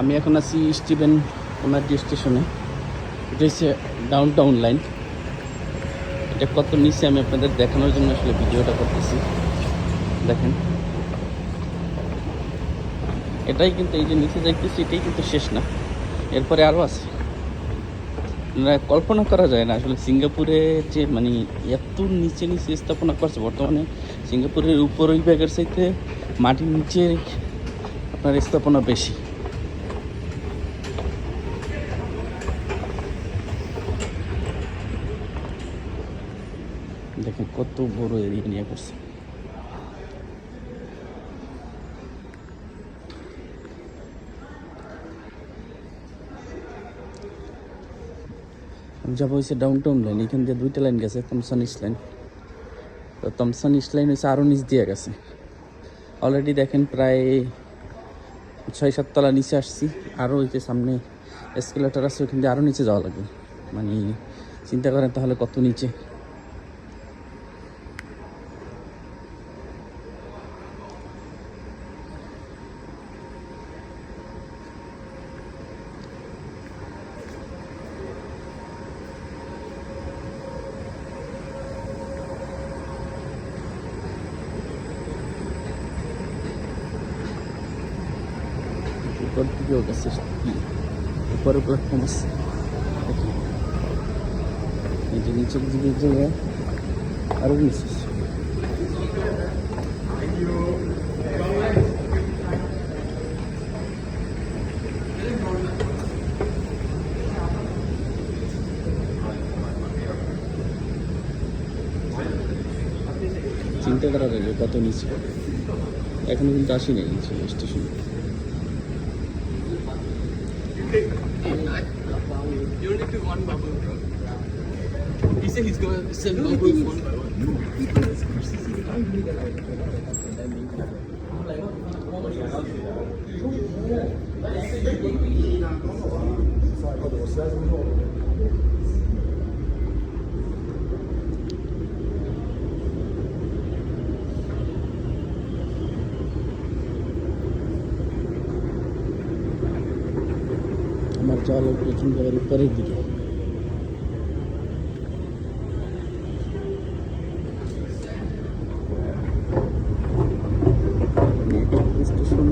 আমি এখন আছি স্টিভেন কোনার্জি স্টেশনে। এটা হচ্ছে ডাউন টাউন লাইন এটা কত নিচে আমি আপনাদের দেখানোর জন্য আসলে ভিডিওটা করতেছি। দেখেন। এটাই কিন্তু এই যে নিচে যাইতেছি, এটাই কিন্তু শেষ না। এরপরে আরও আছে। কল্পনা করা যায় না। আসলে সিঙ্গাপুরে যে মানে এত নিচে নিচে স্থাপনা করছে, বর্তমানে সিঙ্গাপুরের উপর ওই ব্যাগের চাইতে মাটির নিচে আপনার স্থাপনা বেশি। দেখেন কত বড় এরিয়া নিয়ে করছে যাব হয়েছে ডাউন টাউন লাইন এখান দিয়ে দুইটা লাইন গেছে থমসন ইস্ট লাইন তো থমসন ইস্ট লাইন হয়েছে আরও নিচ দিয়ে গেছে। অলরেডি দেখেন প্রায় ছয় সাততলা নিচে আসছি আরও ওই যে সামনে এসকেলেটার আছে ওখান দিয়ে আরও নিচে যাওয়া লাগবে। মানে চিন্তা করেন তাহলে কত নিচে। উপর দিকেও গেছে উপরে প্ল্যাটফর্ম আছে। এই যে। চিন্তা করা যাবে কত নিচে এখনও কিন্তু আসি নাই স্টেশনে you only took one bubble, bro. He said he's gonna send bubbles one by one. What. লাগবে প্রথম জায়গার উপরের দিকে। স্টেশন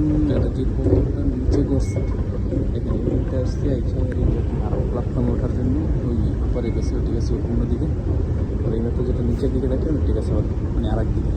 নিচে আসছে ওঠার জন্য, ওই উপরে গেছে অন্যদিকে। আর এই তো যেটা নিচের দিকে ওটি গেছে আবার মানে আর দিকে